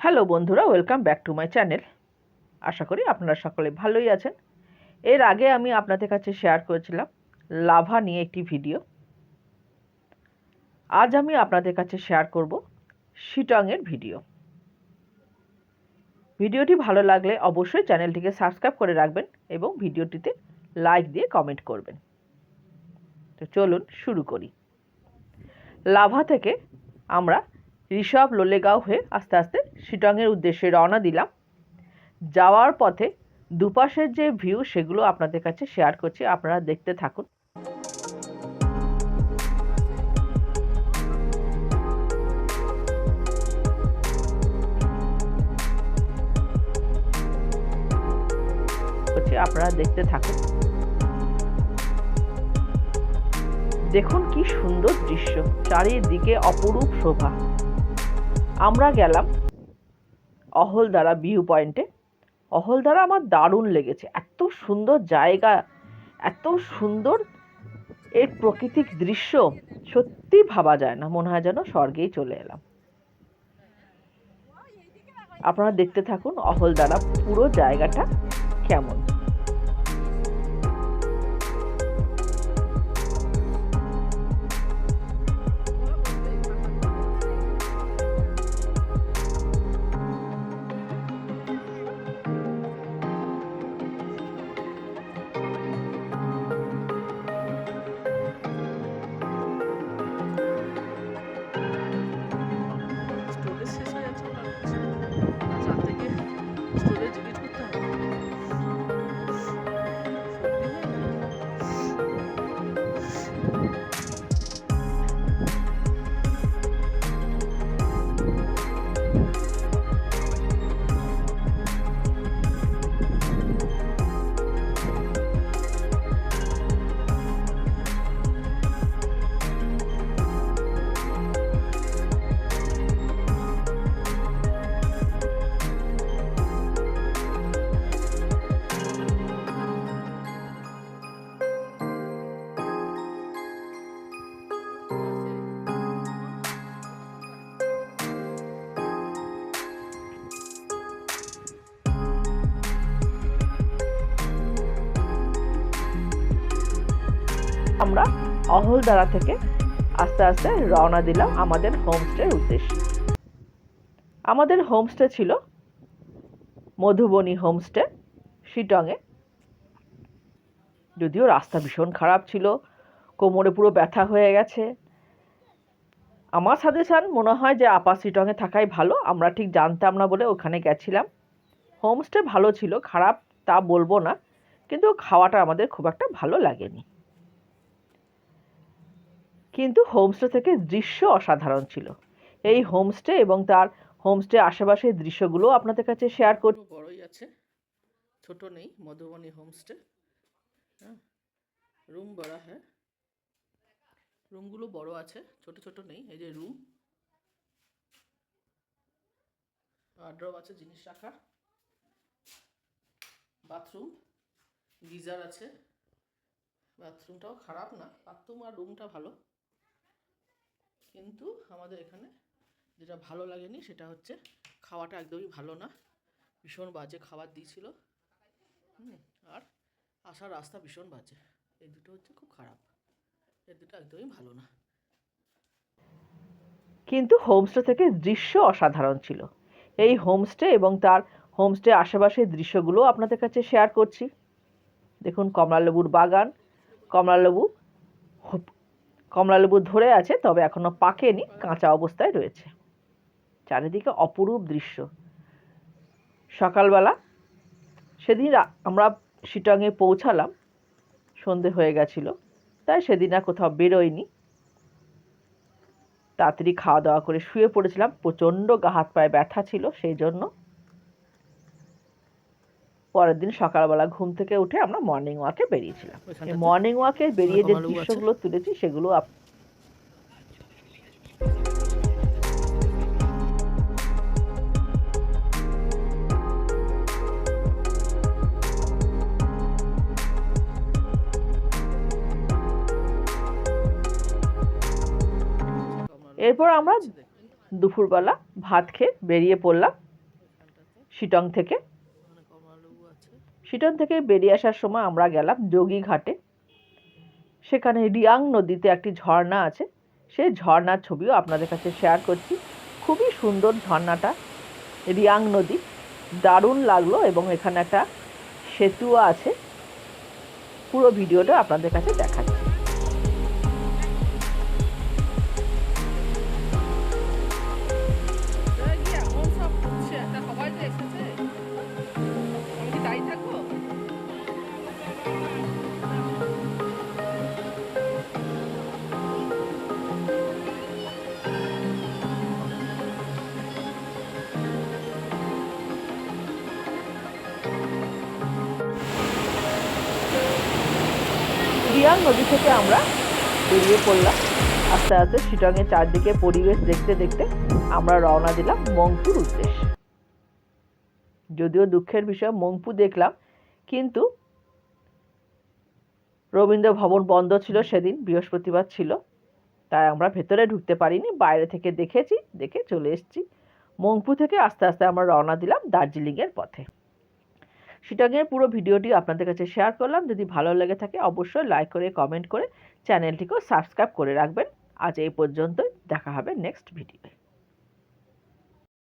Hello বন্ধুরা welcome back to my channel আশা করি আপনারা সকলে ভালোই আছেন। এর আগে আমি আপনাদের কাছে শেয়ার করেছিলাম লাভা নিয়ে একটি ভিডিও আজ আমি আপনাদের কাছে শেয়ার করব শিটংয়ের ভিডিও ভিডিওটি ভালো লাগলে অবশ্যই চ্যানেলটিকে সাবস্ক্রাইব করে রাখবেন এবং ভিডিওটিতে লাইক দিয়ে কমেন্ট করবেন। তো চলুন শুরু করি। লাভা থেকে আমরা ঋষভ লোলেগাঁও হয়ে আস্তে আস্তে শিটংয়ের উদ্দেশ্যে রওনা দিলাম। যাওয়ার পথে দুপাশের যে ভিউ সেগুলো আপনাদের কাছে শেয়ার করছি, আপনারা দেখতে থাকুন। আপনারা দেখতে থাকুন। দেখুন কি সুন্দর দৃশ্য, চারিদিকে অপরূপ শোভা। আমরা গেলাম অহলদারা ভিউ পয়েন্টে অহলদারা আমার দারুণ লেগেছে। এত সুন্দর জায়গা, এত সুন্দর এর প্রাকৃতিক দৃশ্য সত্যি ভাবা যায় না। মনে হয় যেন স্বর্গেই চলে এলাম। আপনারা দেখতে থাকুন অহলদারা পুরো জায়গাটা কেমন। আমরা অহলদারা থেকে আস্তে আস্তে রওনা দিলাম আমাদের হোমস্টের উদ্দেশ্যে। আমাদের হোমস্টে ছিল মধুবনী হোমস্টে শিটংয়ে। যদিও রাস্তা ভীষণ খারাপ ছিল, কোমরে পুরো ব্যথা হয়ে গেছে। আমার সাজেশান মনে হয় যে আপা শিটংয়ে থাকাই ভালো, আমরা ঠিক জানতাম না বলে ওখানে গেছিলাম। হোমস্টে ভালো ছিল, খারাপ তা বলব না, কিন্তু খাওয়াটা আমাদের খুব একটা ভালো লাগেনি। কিন্তু হোমস্টে থেকে দৃশ্য অসাধারণ ছিল। এই হোমস্টে এবং তার হোমস্টে আশেপাশের দৃশ্যগুলো আপনাদের কাছে শেয়ার করি বড়ই আছে। ছোট নেই, মধুবনী হোমস্টে। হ্যাঁ রুম বড় হ্যাঁ। রুমগুলো বড় আছে, ছোট ছোট নেই, এই যে রুম ওয়ার্ড্রব আছে, জিনিস রাখার। বাথরুম গিজার আছে। বাথরুমটাও খারাপ না বাথরুম আর রুমটা ভালো। কিন্তু আমাদের এখানে যেটা ভালো লাগেনি সেটা হচ্ছে খাওয়াটা একদমই ভালো না। ভীষণ বাজে খাবার দিয়েছিল। আর আসার রাস্তা ভীষণ বাজে। এই দুটো হচ্ছে খুব খারাপ। এই দুটো একদমই ভালো না। কিন্তু হোমস্টে থেকে দৃশ্য অসাধারণ ছিল। এই হোমস্টে এবং তার হোমস্টে আশেপাশের দৃশ্যগুলো আপনাদের কাছে শেয়ার করছি। দেখুন কমলালেবুর বাগান, কমলালেবু কমলালেবু ধরে আছে, তবে এখনও পাকেনি, কাঁচা অবস্থায় রয়েছে। চারিদিকে অপরূপ দৃশ্য। সকালবেলা সেদিন আমরা শিটংয়ে পৌঁছালাম, সন্ধে হয়ে গেছিল, তাই সেদিন আর কোথাও বেরোয়নি তাড়াতাড়ি খাওয়া দাওয়া করে শুয়ে পড়েছিলাম, প্রচণ্ড গা হাত পায়ে ব্যথা ছিল, সেই জন্য পরের দিন সকালবেলা ঘুম থেকে উঠে আমরা মর্নিং ওয়াকে বেরিয়েছিলাম। মর্নিং ওয়াকে বেরিয়ে যে দৃশ্যগুলো তুলেছি সেগুলো এরপর আমরা দুপুরবেলা ভাত খেয়ে বেরিয়ে পড়লাম। শিটং থেকে। শিটং থেকে বেরিয়ে আসার সময় আমরা গেলাম যোগীঘাটে। সেখানে রিয়াং নদীতে একটি ঝর্ণা আছে। সেই ঝর্ণার ছবিও আপনাদের কাছে শেয়ার করছি। খুবই সুন্দর ঝর্ণাটা, রিয়াং নদী। দারুণ লাগল এবং এখানে একটা সেতুও আছে। পুরো ভিডিওটা আপনাদের কাছে দেখাচ্ছি। রিয়াং নদী থেকে আমরা বেরিয়ে পড়লাম। আস্তে আস্তে শিটংয়ের চারদিকে পরিবেশ দেখতে দেখতে আমরা রওনা দিলাম মংপুর উদ্দেশ্যে। যদিও দুঃখের বিষয়, মংপু দেখলাম, কিন্তু রবীন্দ্র ভবন বন্ধ ছিল সেদিন, বৃহস্পতিবার ছিল। তাই আমরা ভেতরে ঢুকতে পারিনি, বাইরে থেকে দেখেছি, দেখে চলে এসেছি। মংপু থেকে আস্তে আস্তে আমরা রওনা দিলাম দার্জিলিংয়ের পথে। শিটংয়ের পুরো ভিডিওটি আপনাদের কাছে শেয়ার করলাম। যদি ভালো লেগে থাকে, অবশ্যই লাইক করে কমেন্ট করে চ্যানেলটিকেও সাবস্ক্রাইব করে রাখবেন। আজ এই পর্যন্তই। দেখা হবে নেক্সট ভিডিওয়ে